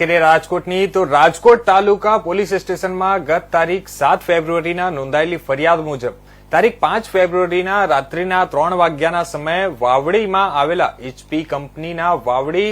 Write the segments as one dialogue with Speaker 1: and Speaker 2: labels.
Speaker 1: કે રાજકોટની, તો રાજકોટ તાલુકા પોલીસ સ્ટેશનમાં ગત તારીખ સાત ફેબ્રુઆરીના નોંધાયેલી ફરિયાદ મુજબ, તારીખ પાંચ ફેબ્રુઆરીના રાત્રિના ત્રણ વાગ્યાના સમયે વાવડીમાં આવેલા એચપી કંપનીના વાવડી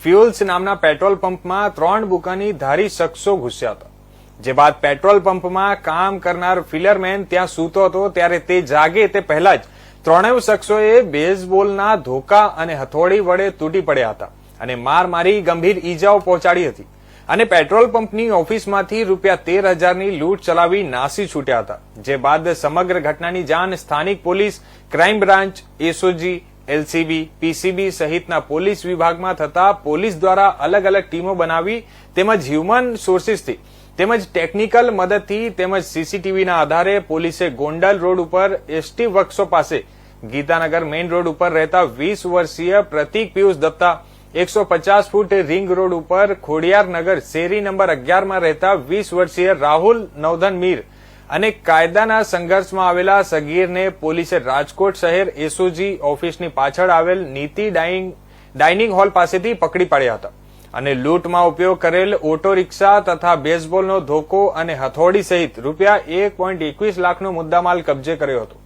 Speaker 1: ફ્યુલ્સ નામના પેટ્રોલ પંપમાં ત્રણ બુકાની ધારી શખ્સો ઘૂસ્યા હતા. જે બાદ પેટ્રોલ પંપમાં કામ કરનાર ફિલરમેન ત્યાં સૂતો હતો, ત્યારે તે જાગે તે પહેલા જ ત્રણેય શખ્સોએ બેઝબોલના ધોકા અને હથોડી વડે તૂટી પડ્યા હતા. અને માર મારી ગંભીર ઈજાઓ પહોંચાડી હતી. અને પેટ્રોલ પંપની ઓફિસમાંથી રૂપિયા તેર હજારની લૂંટ ચલાવી નાસી છૂટ્યા હતા, જે બાદ સમગ્ર ઘટનાની જાણ સ્થાનિક police, crime branch, SOG, LCB, PCB સહિતના પોલીસ વિભાગમાં થતા પોલીસ દ્વારા અલગ અલગ ટીમો બનાવી તેમજ હ્યુમન સોર્સિસથી તેમજ ટેકનિકલ મદદથી તેમજ સીસીટીવીના આધારે પોલીસે ગોંડલ રોડ ઉપર એસટી વર્કશોપ પાસે ગીતાનગર મેઇન રોડ ઉપર રહેતા વીસ વર્ષીય પ્રતિક પિયુષ દત્તા એકસો પચાસ ફૂટ રિંગ રોડ ઉપર ખોડિયારનગર શેરી નંબર અગિયારમાં રહેતા વીસ વર્ષીય રાહુલ નવધન મીર અને કાયદાના સંઘર્ષમાં આવેલા સગીરને પોલીસે રાજકોટ શહેર એસઓજી ઓફિસની પાછળ આવેલ નીતિ ડાઇનિંગ ડાઇનિંગ હોલ પાસેથી પકડી પાડ્યા હતા અને લૂંટમાં ઉપયોગ કરેલ ઓટો રિક્ષા તથા બેઝબોલનો ધોકો અને હથોડી સહિત રૂપિયા એક પોઈન્ટ એકવીસ લાખનો મુદ્દામાલ કબજે કર્યો હતો.